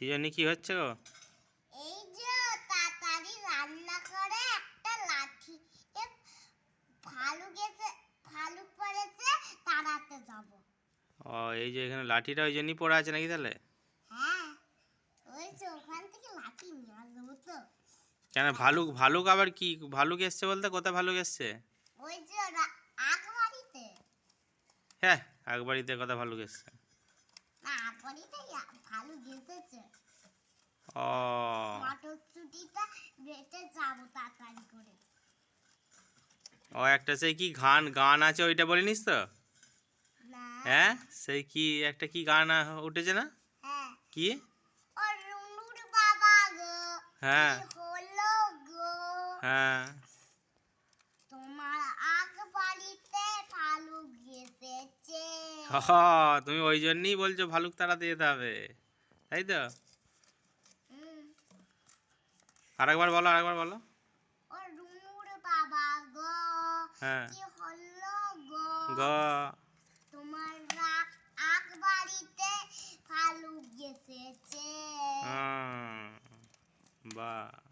সৃজনী কি হচ্ছে গো? এই যে তাড়াতাড়ি রান্না করে একটা লাঠি পড়েছে তাড়াতে যাব। ও এই যে এখানে লাঠিটা ওই জন্যই পড়ে আছে নাকি তাহলে? হ্যাঁ ওই যে ওখান থেকে লাঠি নিয়ে আসব তো। কেন ভালুক ভালুক আবার কি? ভালুক এসছে বলতে কোথায় ভালুক এসছে? ওই যে হ্যাঁ আকবাড়িতে কথা ভালুক এসছে? না ভালুক মটরশুটিটা বেটে যাব তাড়াতাড়ি করে। ও একটা সেই কি গান গান আছে ওইটা বলিনিস তো? হ্যাঁ? সেই কি একটা কি গান উঠেছে না? হ্যাঁ। কি? হ্যাঁ। হ্যাঁ। তোমার আগ বাড়িতে ভালুক এসেছে। হ তুমি ওই জন্যই বলছো ভালুক তাড়াতে যেতে হবে। তাই তো? আরেকবার বলো আরেকবার বলো। ও রুনুর বাবা গো হ্যাঁ। কি হলো গো? গ। তোমার আগ বাড়িতে বাহ।